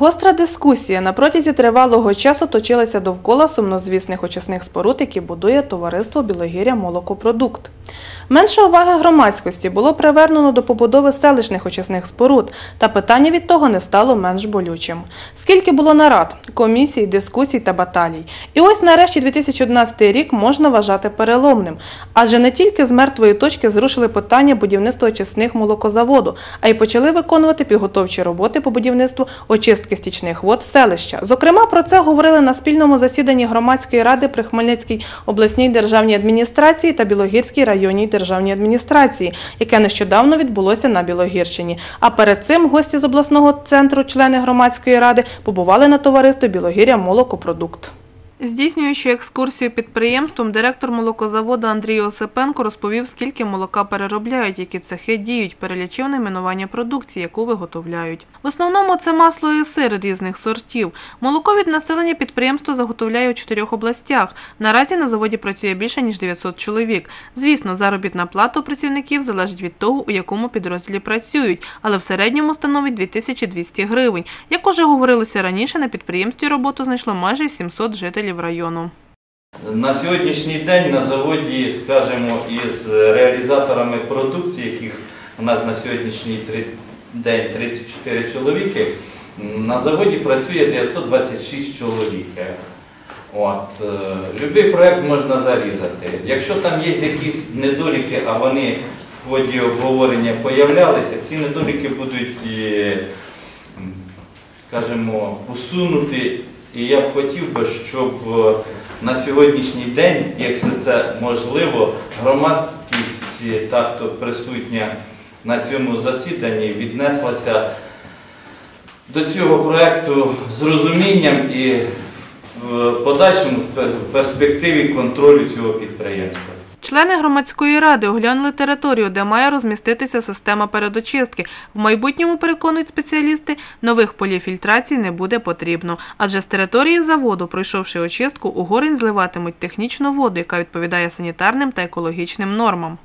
Гостра дискусія на протязі тривалого часу точилася довкола сумнозвісних очисних споруд, які будує товариство Білогір'я Молокопродукт. Менше уваги громадськості було привернено до побудови селищних очисних споруд, та питання від того не стало менш болючим. Скільки було нарад, комісій, дискусій та баталій. І ось нарешті 2011 рік можна вважати переломним, адже не тільки з мертвої точки зрушили питання будівництва очисних молокозаводу, а й почали виконувати підготовчі роботи по будівництву очистки стічних вод селища. Зокрема, про це говорили на спільному засіданні громадської ради при Хмельницькій обласній державній адміністрації та Білогірській районній державній адміністрації, яке нещодавно відбулося на Білогірщині. А перед цим гості з обласного центру, члени громадської ради, побували на товариство Білогір'я Молокопродукт. Здійснюючи екскурсію підприємством, директор молокозаводу Андрій Осипенко розповів, скільки молока переробляють, які цехи діють, перелічив найменування продукції, яку виготовляють. В основному це масло і сир різних сортів. Молоко від населення підприємство заготовляє у чотирьох областях. Наразі на заводі працює більше ніж 900 чоловік. Звісно, заробітна плата у працівників залежить від того, у якому підрозділі працюють, але в середньому становить 2200 гривень. Як уже говорилося раніше, на підприємстві роботу знайшло майже 700 жителів району. На сьогоднішній день на заводі, скажімо, із реалізаторами продукції, яких у нас на сьогоднішній день 34 чоловіки, на заводі працює 926 чоловік. От, е, Любий проєкт можна зарізати. Якщо там є якісь недоліки, а вони в ході обговорення появлялися, ці недоліки будуть, е, скажімо, усунуті. І я б хотів би, щоб е, на сьогоднішній день, якщо це можливо, громадськість е, та, хто присутня на цьому засіданні, віднеслася до цього проєкту з розумінням і в подальшому перспективі контролю цього підприємства. Члени громадської ради оглянули територію, де має розміститися система передочистки. В майбутньому, переконують спеціалісти, нових полів фільтрації не буде потрібно, адже з території заводу, пройшовши очистку, у горень зливатимуть технічну воду, яка відповідає санітарним та екологічним нормам.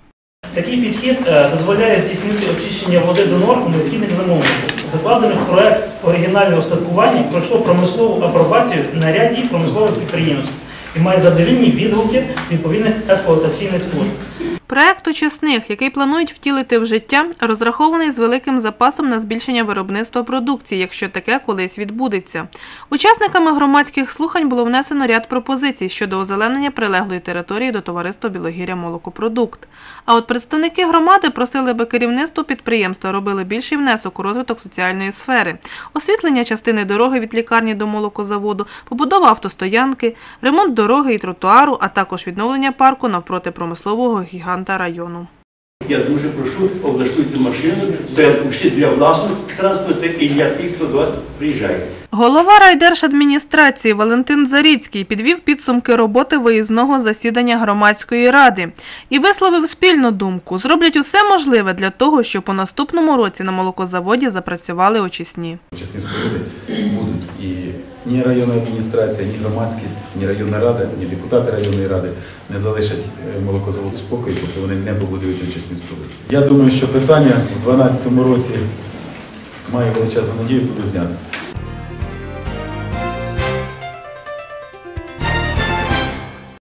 Такий підхід е, дозволяє здійснити очищення води до норм, необхідних замовників. Закладених в проект оригінальне устаткування пройшло промислову апробацію на ряді промислових підприємств і має задовільні відгуки відповідних експлуатаційних служб. Проект очисних, який планують втілити в життя, розрахований з великим запасом на збільшення виробництва продукції, якщо таке колись відбудеться. Учасниками громадських слухань було внесено ряд пропозицій щодо озеленення прилеглої території до товариства Білогір'я Молокопродукт. А от представники громади просили, би керівництво підприємства робили більший внесок у розвиток соціальної сфери, освітлення частини дороги від лікарні до молокозаводу, побудова автостоянки, ремонт дороги і тротуару, а також відновлення парку навпроти промислового гіганта району. Я дуже прошу, облаштуйте машину, стоянку для власного транспорту і для тих, хто до вас приїжджає. Голова райдержадміністрації Валентин Заріцький підвів підсумки роботи виїзного засідання громадської ради і висловив спільну думку: зроблять усе можливе для того, щоб у наступному році на молокозаводі запрацювали очисні. Очисні споруди будуть. І ні районна адміністрація, ні громадськість, ні районна рада, ні депутати районної ради не залишать е, молокозавод спокою, поки вони не побудують очисні споруди. Я думаю, що питання в 2012 році маю величезну надію буде знято.